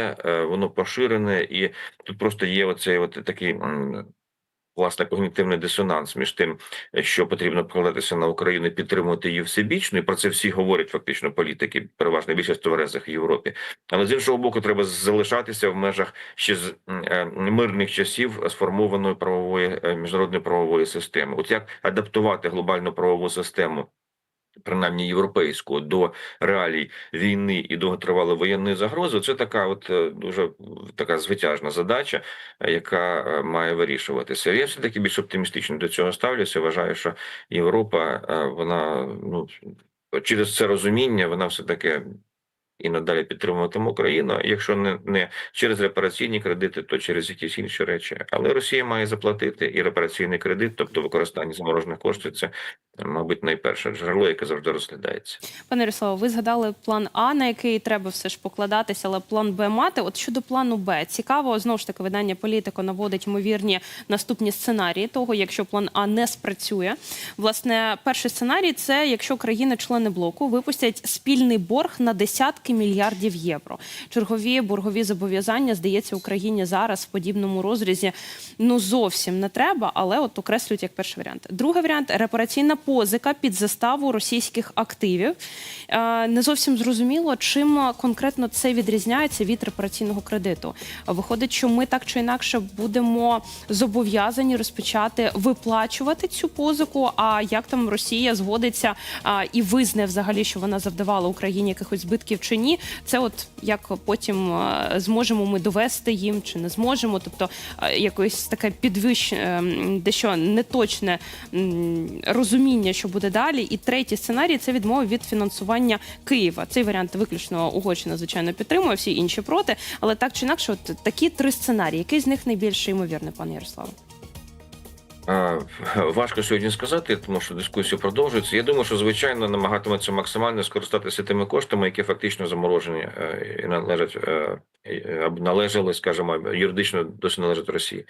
е, воно поширене, і тут просто є оцей от такий. Власне, когнітивний дисонанс між тим, що потрібно покладатися на Україну, і підтримувати її всебічно, і про це всі говорять фактично політики, переважно більшість товаризах в Європі. Але з іншого боку, треба залишатися в межах ще з е, мирних часів сформованої правової е, міжнародної правової системи. От як адаптувати глобальну правову систему принаймні європейську, до реалій війни і довготривалої воєнної загрози, це така, от е, дуже така звитяжна задача, е, яка е, має вирішуватися. Я все таки більш оптимістично до цього ставлюся. Вважаю, що Європа вона ну через це розуміння, вона все таки. І надалі підтримуватиме Україну, якщо не не через репараційні кредити, то через якісь інші речі. Але Росія має заплатити і репараційний кредит, тобто використання заморожених коштів, це мабуть найперше джерело, яке завжди розглядається. Пане Ярославе, ви згадали план А, на який треба все ж покладатися, але план Б мати. От щодо плану Б, цікаво знову ж таки видання політико наводить ймовірні наступні сценарії того, якщо план А не спрацює. Власне, перший сценарій це якщо країни-члени блоку випустять спільний борг на десятки мільярдів євро. Чергові боргові зобов'язання здається Україні зараз в подібному розрізі ну зовсім не треба, але от окреслюють як перший варіант. Другий варіант репараційна позика під заставу російських активів. Е, Не зовсім зрозуміло, чим конкретно це відрізняється від репараційного кредиту. Виходить, що ми так чи інакше будемо зобов'язані розпочати виплачувати цю позику. А як там Росія згодиться і визнає взагалі, що вона завдавала Україні якихось збитків чи ні, це от як потім е, зможемо ми довести їм чи не зможемо. Тобто е, якось таке підвищення, дещо неточне м, розуміння, що буде далі. І третій сценарій це відмова від фінансування Києва. Цей варіант виключно Угорщина, звичайно, підтримує, всі інші проти. Але так чи інакше, от такі три сценарії. Який з них найбільш ймовірний, пане Ярославе? Е, Важко сьогодні сказати, тому що дискусія продовжується. Я думаю, що звичайно намагатиметься максимально скористатися тими коштами, які фактично заморожені е, і належать е, належали, скажімо, юридично досі належать Росії.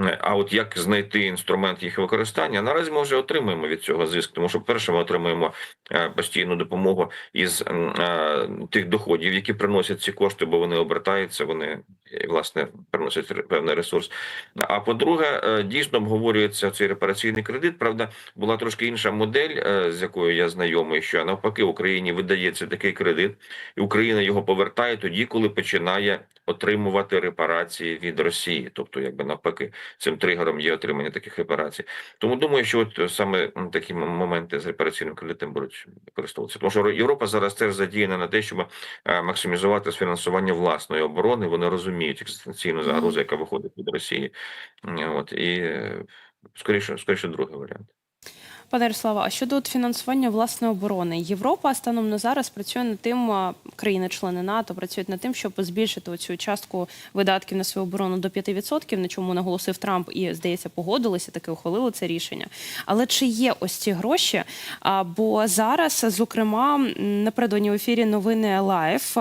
Е, А от як знайти інструмент їх використання? Наразі ми вже отримуємо від цього зиск, тому що перше ми отримуємо е, постійну допомогу із е, тих доходів, які приносять ці кошти, бо вони обертаються, вони е, власне приносять певний ресурс. А по-друге, е, дійсно обговорюється цей репараційний кредит. Правда, була трошки інша модель, е, з якою я знайомий, що навпаки Україні видається такий кредит, і Україна його повертає тоді, коли починає отримувати репарації від Росії. Тобто, якби навпаки, цим тригером є отримання таких репарацій. Тому думаю, що от саме такі моменти з репараційним кредитом будуть використовуватися. Тому що Європа зараз теж задіяна на те, щоб е, максимізувати фінансування власної оборони. Вони розуміють екзистенційну загрозу, яка виходить від Росії. От і е, скоріше, скоріше, другий варіант. Пане Ярославе, а щодо фінансування власної оборони, Європа станом на зараз працює над тим, країни-члени НАТО працюють над тим, щоб збільшити цю частку видатків на свою оборону до 5%, на чому наголосив Трамп і, здається, погодилися, таки ухвалили це рішення. Але чи є ось ці гроші? Бо зараз, зокрема, напередодні в ефірі новини Лайф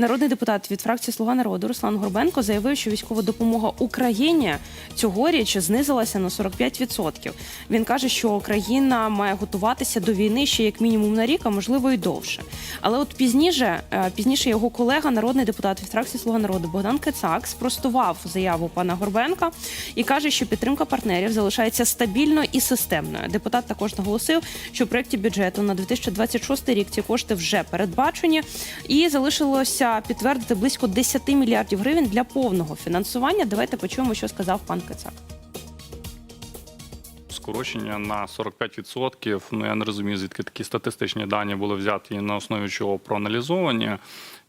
народний депутат від фракції Слуга народу Руслан Горбенко заявив, що військова допомога Україні цьогоріч знизилася на 45%. Він каже, що Україна має готуватися до війни ще як мінімум на рік, а можливо і довше. Але от пізніше, е, пізніше його колега, народний депутат від фракції Слуга народу Богдан Кицак, спростував заяву пана Горбенка і каже, що підтримка партнерів залишається стабільною і системною. Депутат також наголосив, що в проєкті бюджету на 2026 рік ці кошти вже передбачені, і залишилося підтвердити близько 10 мільярдів гривень для повного фінансування. Давайте почуємо, що сказав пан Кицак. скорочення на 45%. Ну я не розумію, звідки такі статистичні дані були взяті на основі чого проаналізовані.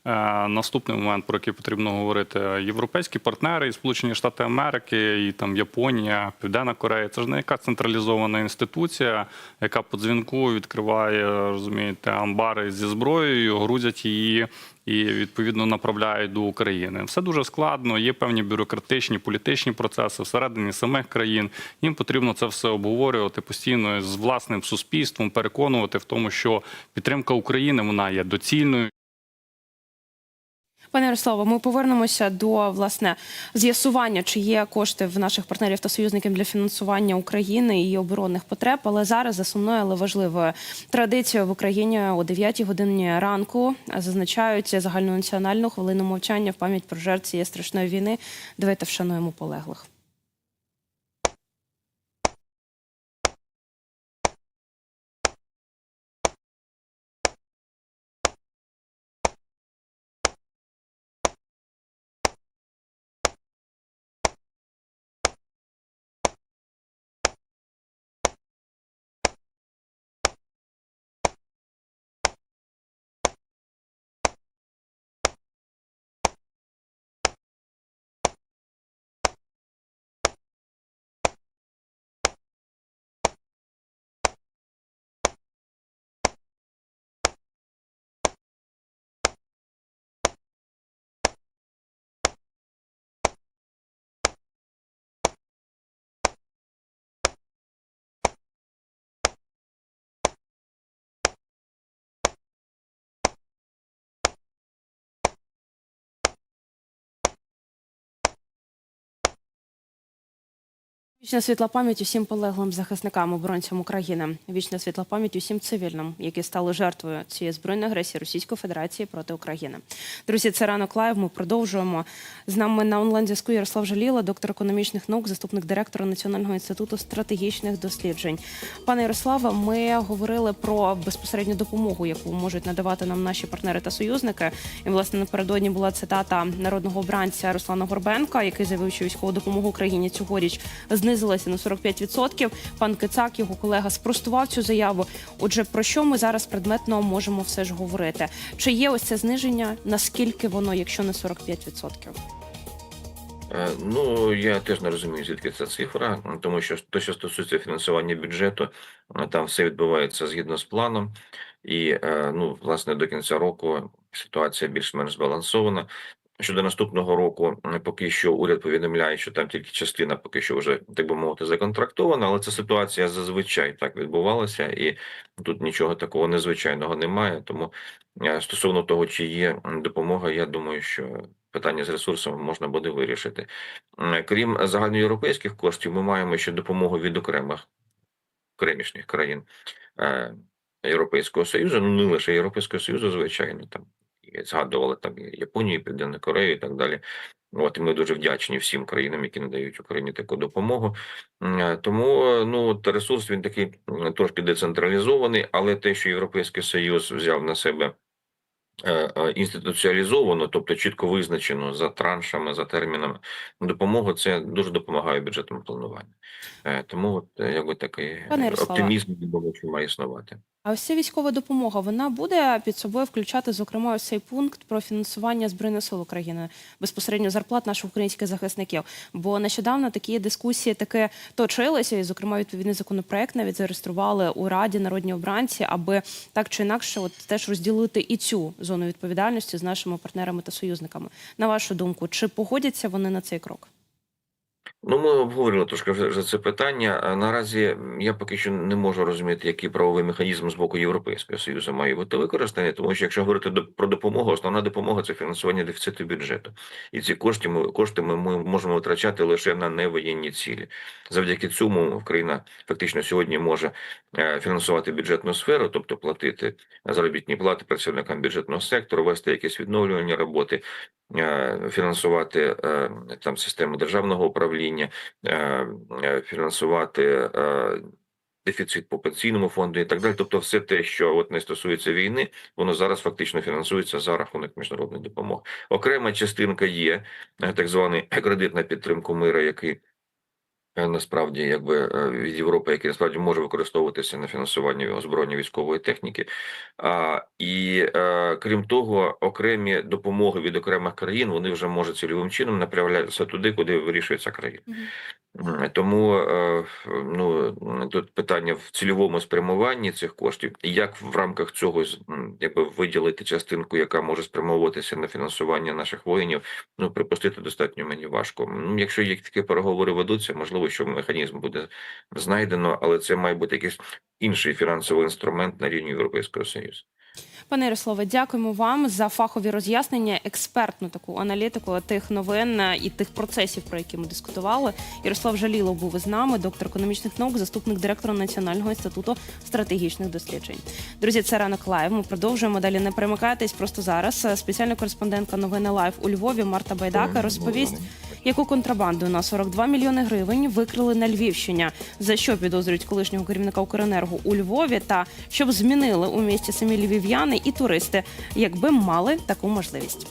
Е, наступний момент, про який потрібно говорити, європейські партнери, і Сполучені Штати Америки, і там Японія, Південна Корея. Це ж не яка централізована інституція, яка по дзвінку відкриває, розумієте, амбари зі зброєю, грузять її. І відповідно направляють до України. Все дуже складно. Є певні бюрократичні політичні процеси всередині самих країн. Їм потрібно це все обговорювати постійно з власним суспільством, переконувати в тому, що підтримка України вона є доцільною. Пане Ярославе, ми повернемося до власне з'ясування, чи є кошти в наших партнерів та союзників для фінансування України і оборонних потреб. Але зараз за сумною, але важливою традицією в Україні о 9 годині ранку зазначають загальнонаціональну хвилину мовчання в пам'ять про жертв цієї страшної війни. Давайте вшануємо полеглих. Вічна світла пам'ять усім полеглим захисникам оборонцям України. Вічна світла пам'ять усім цивільним, які стали жертвою цієї збройної агресії Російської Федерації проти України. Друзі, це ранок лайв. Ми продовжуємо з нами на онлайн зв'язку Ярослав Жаліла, доктор економічних наук, заступник директора Національного інституту стратегічних досліджень. Пане Ярославе, ми говорили про безпосередню допомогу, яку можуть надавати нам наші партнери та союзники. І власне напередодні була цитата народного обранця Руслана Горбенка, який заявив, що військову допомогу Україні цьогоріч знизилася на 45%. Пан Кицак, його колега, спростував цю заяву. Отже, про що ми зараз предметно можемо все ж говорити? Чи є ось це зниження? Наскільки воно, якщо не 45%? Е, Ну, я теж не розумію, звідки ця цифра, тому що те, що стосується фінансування бюджету, е, там все відбувається згідно з планом, і е, ну, власне, до кінця року ситуація більш-менш збалансована. Щодо наступного року, поки що уряд повідомляє, що там тільки частина поки що вже, так би мовити, законтрактована, але ця ситуація зазвичай так відбувалася, і тут нічого такого незвичайного немає. Тому е, стосовно того, чи є допомога, я думаю, що питання з ресурсами можна буде вирішити. Крім загальноєвропейських коштів, ми маємо ще допомогу від окремих окремішніх країн е, Європейського Союзу, ну не лише Європейського Союзу, звичайно, там згадували там і Японію, Південну Корею і так далі. От і ми дуже вдячні всім країнам, які надають Україні таку допомогу. Е, Тому е, ну от ресурс він такий трошки децентралізований, але те, що Європейський Союз взяв на себе е, інституціалізовано, тобто чітко визначено за траншами, за термінами допомогу, це дуже допомагає бюджетному плануванню. Тому от якби такий Пане оптимізм має існувати. А ось ця військова допомога вона буде під собою включати, зокрема, ось цей пункт про фінансування збройних сил України безпосередньо зарплат наших українських захисників. Бо нещодавно такі дискусії таки точилися, і зокрема відповідний законопроект навіть зареєстрували у раді народні обранці, аби так чи інакше, от теж розділити і цю зону відповідальності з нашими партнерами та союзниками. На вашу думку, чи погодяться вони на цей крок? Ну, ми обговорили трошки вже, це питання. Наразі я поки що не можу розуміти, який правовий механізм з боку Європейського Союзу має бути використаний, тому що якщо говорити про допомогу, основна допомога це фінансування дефіциту бюджету. І ці кошти ми, кошти ми, можемо витрачати лише на невоєнні цілі. Завдяки цьому Україна фактично сьогодні може е, фінансувати бюджетну сферу, тобто платити заробітні плати працівникам бюджетного сектору, вести якісь відновлювальні роботи, фінансувати е, там систему державного управління, е, е, фінансувати е, дефіцит по пенсійному фонду і так далі. Тобто, все те, що от не стосується війни, воно зараз фактично фінансується за рахунок міжнародної допомоги. Окрема частинка є е, так званий кредит на підтримку мира, який е, насправді якби е, від Європи, який насправді може використовуватися на фінансування озброєння військової техніки. А, і е, крім того, окремі допомоги від окремих країн вони вже можуть цільовим чином направлятися туди, куди вирішується країна. Тому е, ну тут питання в цільовому спрямуванні цих коштів, як в рамках цього якби виділити частинку, яка може спрямовуватися на фінансування наших воїнів. Ну припустити достатньо мені важко. Якщо є такі переговори ведуться, можливо, що механізм буде знайдено, але це має бути якийсь інший фінансовий інструмент на рівні Європейського Союзу. Пане Ярославе, дякуємо вам за фахові роз'яснення, експертну таку аналітику тих новин е, і тих процесів, про які ми дискутували. Ярослав Жалілов був із нами, доктор економічних наук, заступник директора Національного інституту стратегічних досліджень. Друзі, це ранок лайв. Ми продовжуємо далі. Не перемикайтесь просто зараз. Е, Спеціальна кореспондентка новини лайв у Львові Марта Байдака розповість, яку контрабанду на 42 мільйони гривень викрили на Львівщині, за що підозрюють колишнього керівника Укренерго у Львові, та щоб змінили у місті самі львів'яни і туристи, якби мали таку можливість.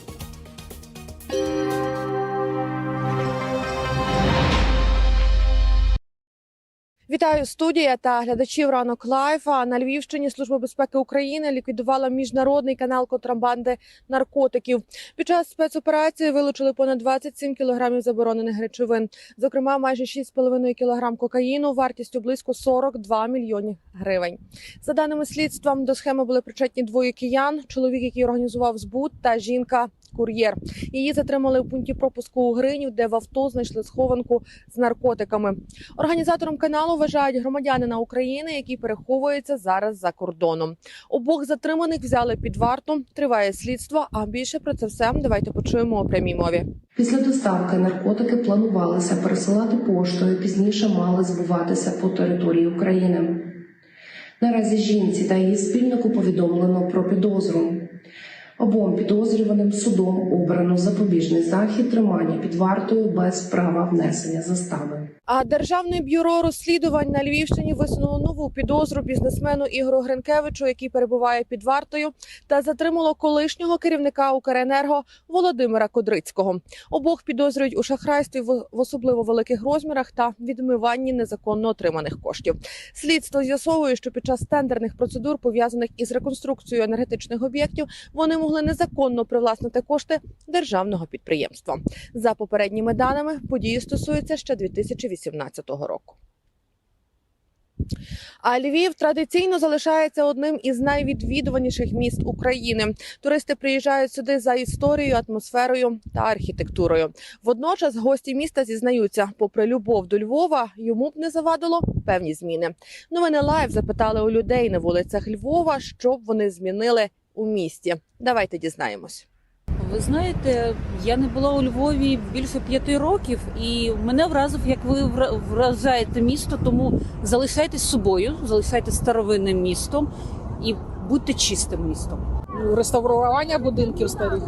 Вітаю студія та глядачів ранок лайф. А На Львівщині Служба безпеки України ліквідувала міжнародний канал контрабанди наркотиків. Під час спецоперації вилучили понад 27 кілограмів заборонених речовин, зокрема майже 6,5 кілограм кокаїну вартістю близько 42 мільйонів гривень. За даними слідства, до схеми були причетні двоє киян: чоловік, який організував збут, та жінка. Кур'єр її затримали в пункті пропуску у Гринів, де в авто знайшли схованку з наркотиками. Організатором каналу вважають громадянина України, який переховується зараз за кордоном. Обох затриманих взяли під варту. Триває слідство. А більше про це все давайте почуємо у прямій мові. Після доставки наркотики планувалися пересилати поштою, пізніше мали збуватися по території України. Наразі жінці та її спільнику повідомлено про підозру. Обом підозрюваним судом обрано запобіжний захід тримання під вартою без права внесення застави. А державне бюро розслідувань на Львівщині висунуло нову підозру бізнесмену Ігору Гринкевичу, який перебуває під вартою, та затримало колишнього керівника Укренерго Володимира Кодрицького. Обох підозрюють у шахрайстві в особливо великих розмірах та відмиванні незаконно отриманих коштів. Слідство з'ясовує, що під час тендерних процедур, пов'язаних із реконструкцією енергетичних об'єктів, вони могли незаконно привласнити кошти державного підприємства. За попередніми даними, події стосуються ще 2018 року. А Львів традиційно залишається одним із найвідвідуваніших міст України. Туристи приїжджають сюди за історією, атмосферою та архітектурою. Водночас гості міста зізнаються, попри любов до Львова, йому б не завадило певні зміни. Новини лайв запитали у людей на вулицях Львова, що б вони змінили у місті. Давайте дізнаємось. Ви знаєте, я не була у Львові більше п'яти років, і мене вразив, як ви вражаєте місто. Тому залишайтесь собою, залишайтесь старовинним містом і будьте чистим містом. реставрування будинків старих.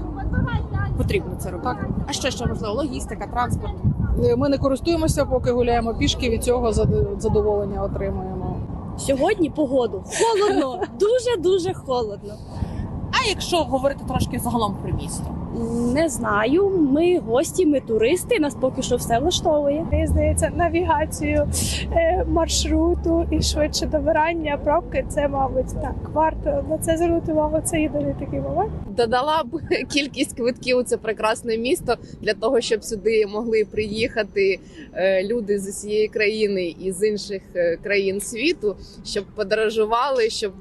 Потрібно це робити. Так. А що ще можливо? Логістика, транспорт. Ми не користуємося, поки гуляємо пішки. Від цього зад- задоволення отримуємо. Сьогодні погоду холодно, дуже дуже холодно. Якщо говорити трошки загалом про місто? Не знаю. Ми гості, ми туристи. Нас поки що все влаштовує. Мені здається, навігацію е, маршруту і швидше добирання пробки. Це, мабуть, так варто на це звернути увагу. Це єдиний такий момент. додала б кількість квитків у це прекрасне місто для того, щоб сюди могли приїхати е, люди з усієї країни і з інших е, країн світу, щоб подорожували, щоб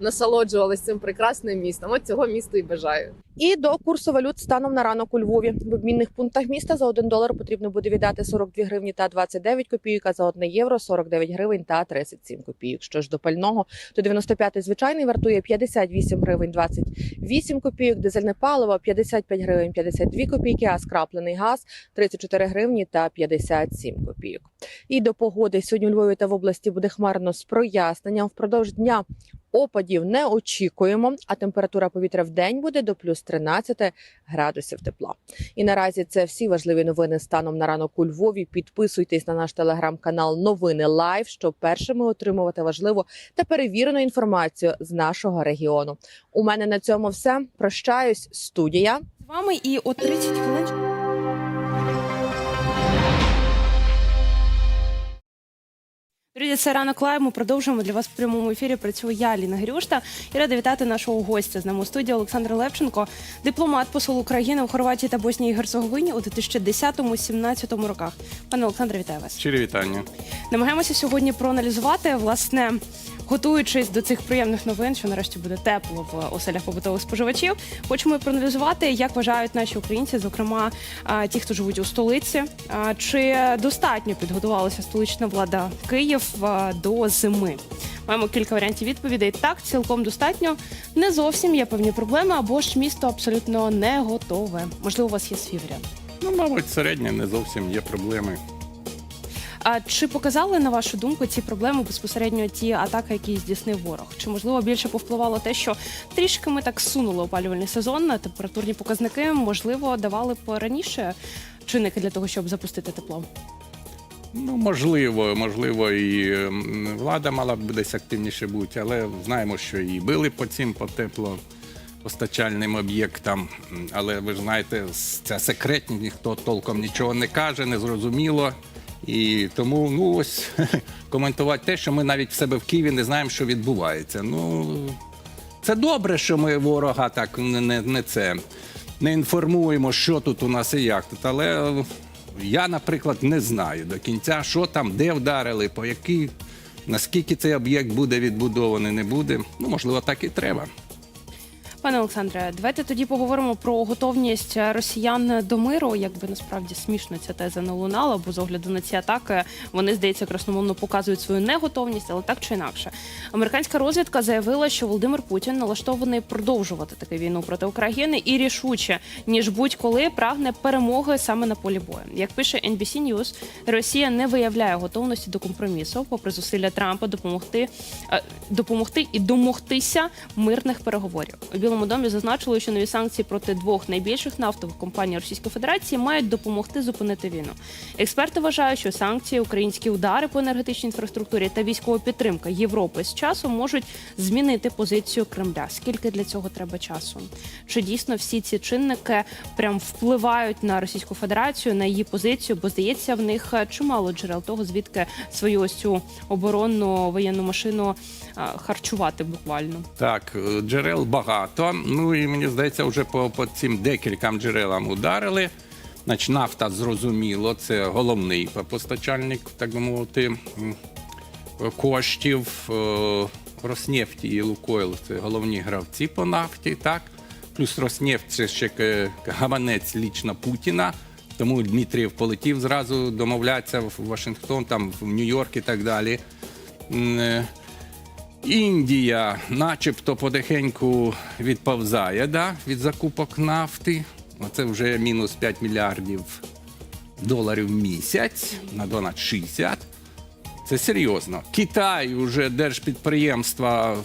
насолоджувалися цим прекрасним містом. От цього місту і бажаю. І до курсу валют станом на ранок у Львові. В обмінних пунктах міста за 1 долар потрібно буде віддати 42 гривні та 29 копійок, а за 1 євро 49 гривень та 37 копійок. Що ж до пального, то 95 звичайний вартує 58 гривень 28 копійок, дизельне паливо 55 гривень 52 копійки, а скраплений газ 34 гривні та 57 копійок. І до погоди сьогодні у Львові та в області буде хмарно з проясненням. Впродовж дня опадів не очікуємо, а температура повітря в день буде до плюс 13 градусів тепла. І наразі це всі важливі новини станом на ранок у Львові. Підписуйтесь на наш телеграм-канал Новини Лайв, щоб першими отримувати важливу та перевірену інформацію з нашого регіону. У мене на цьому все. Прощаюсь, студія. З вами і о 30 хвилин. Друзі, це ранок лайв. Ми продовжуємо для вас в прямому ефірі. Працюю я, Ліна Грюшта. І рада вітати нашого гостя з нами у студії Олександр Левченко, дипломат, посол України у Хорватії та Боснії і Герцеговині у 2010-2017 роках. Пане Олександре, вітаю вас. Щирі вітання. Намагаємося сьогодні проаналізувати власне готуючись до цих приємних новин, що нарешті буде тепло в оселях побутових споживачів, хочемо і проаналізувати, як вважають наші українці, зокрема ті, хто живуть у столиці. Чи достатньо підготувалася столична влада Київ до зими? Маємо кілька варіантів відповідей. Так, цілком достатньо. Не зовсім є певні проблеми, або ж місто абсолютно не готове. Можливо, у вас є свій варіант. Ну, мабуть, середнє не зовсім є проблеми. А чи показали на вашу думку ці проблеми безпосередньо ті атаки, які здійснив ворог? Чи можливо більше повпливало те, що трішки ми так сунули опалювальний сезон, на температурні показники можливо давали б раніше чинники для того, щоб запустити тепло? Ну, можливо, можливо, і влада мала б десь активніше бути, але знаємо, що і били по цим по теплопостачальним об'єктам. Але ви ж знаєте, це секретні, ніхто толком нічого не каже, не зрозуміло. І тому ну ось коментувати те, що ми навіть в себе в Києві не знаємо, що відбувається. Ну це добре, що ми ворога так не, не, не це не інформуємо, що тут у нас і як тут. Але я, наприклад, не знаю до кінця, що там, де вдарили, по який, наскільки цей об'єкт буде відбудований, не буде. Ну, можливо, так і треба. Пане Олександре, давайте тоді поговоримо про готовність росіян до миру. Якби насправді смішно ця теза не лунала, бо з огляду на ці атаки вони здається красномовно показують свою неготовність, але так чи інакше. Американська розвідка заявила, що Володимир Путін налаштований продовжувати таку війну проти України і рішуче ніж будь-коли прагне перемоги саме на полі бою. Як пише NBC News, Росія не виявляє готовності до компромісу, попри зусилля Трампа допомогти е, допомогти і домогтися мирних переговорів. Білому домі зазначили, що нові санкції проти двох найбільших нафтових компаній Російської Федерації мають допомогти зупинити війну. Експерти вважають, що санкції, українські удари по енергетичній інфраструктурі та військова підтримка Європи з часом можуть змінити позицію Кремля. Скільки для цього треба часу? Чи дійсно всі ці чинники прям впливають на Російську Федерацію, на її позицію? Бо здається, в них чимало джерел того, звідки свою ось цю оборонну воєнну машину харчувати буквально. Так, е, джерел багато. Ну і мені здається, вже по, по цим декільком джерелам ударили. Значить, нафта зрозуміло, це головний постачальник, так би мовити, коштів. Е, Роснефті і Лукойл це головні гравці по нафті, так. Плюс Роснефть це ще е, гаманець лічно Путіна. Тому Дмитрієв полетів зразу домовлятися в Вашингтон, там в Нью-Йорк і так далі. Індія, начебто, потихеньку відповзає да, від закупок нафти. Оце вже мінус 5 мільярдів доларів в місяць на донат 60. Це серйозно. Китай вже держпідприємства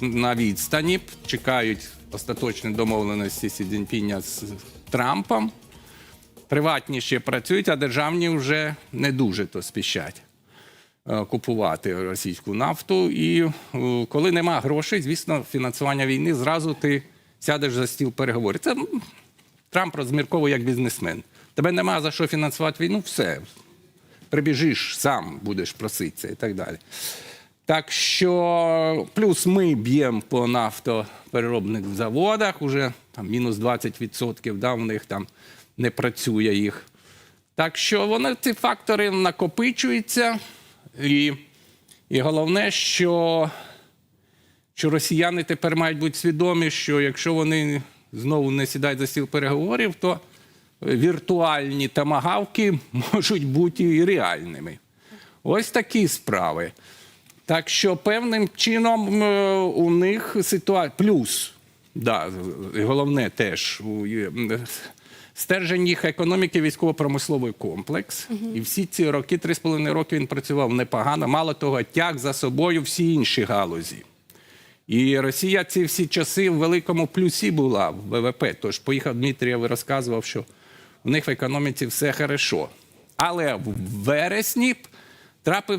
на відстані чекають остаточної домовленості Сі Цзіньпіня з Трампом. Приватні ще працюють, а державні вже не дуже то спішать купувати російську нафту. І е, коли нема грошей, звісно, фінансування війни, зразу ти сядеш за стіл переговорів. Це Трамп розмірковує як бізнесмен. Тебе нема за що фінансувати війну, все. Прибіжиш, сам будеш проситися і так далі. Так що, плюс ми б'ємо по нафтопереробних заводах, уже там мінус 20%, да, в них там не працює їх. Так що вони ці фактори накопичуються. І, і головне, що, що росіяни тепер мають бути свідомі, що якщо вони знову не сідають за стіл переговорів, то віртуальні тамагавки можуть бути і реальними. Ось такі справи. Так що певним чином е, у них ситуація. Плюс, да, головне теж є, м, стержень їх економіки військово-промисловий комплекс. І всі ці роки, три з половиною роки він працював непогано. Мало того, тяг за собою всі інші галузі. І Росія ці всі часи в великому плюсі була в ВВП. Тож поїхав Дмитрієв і розказував, що в них в економіці все хорошо. Але в вересні трапився.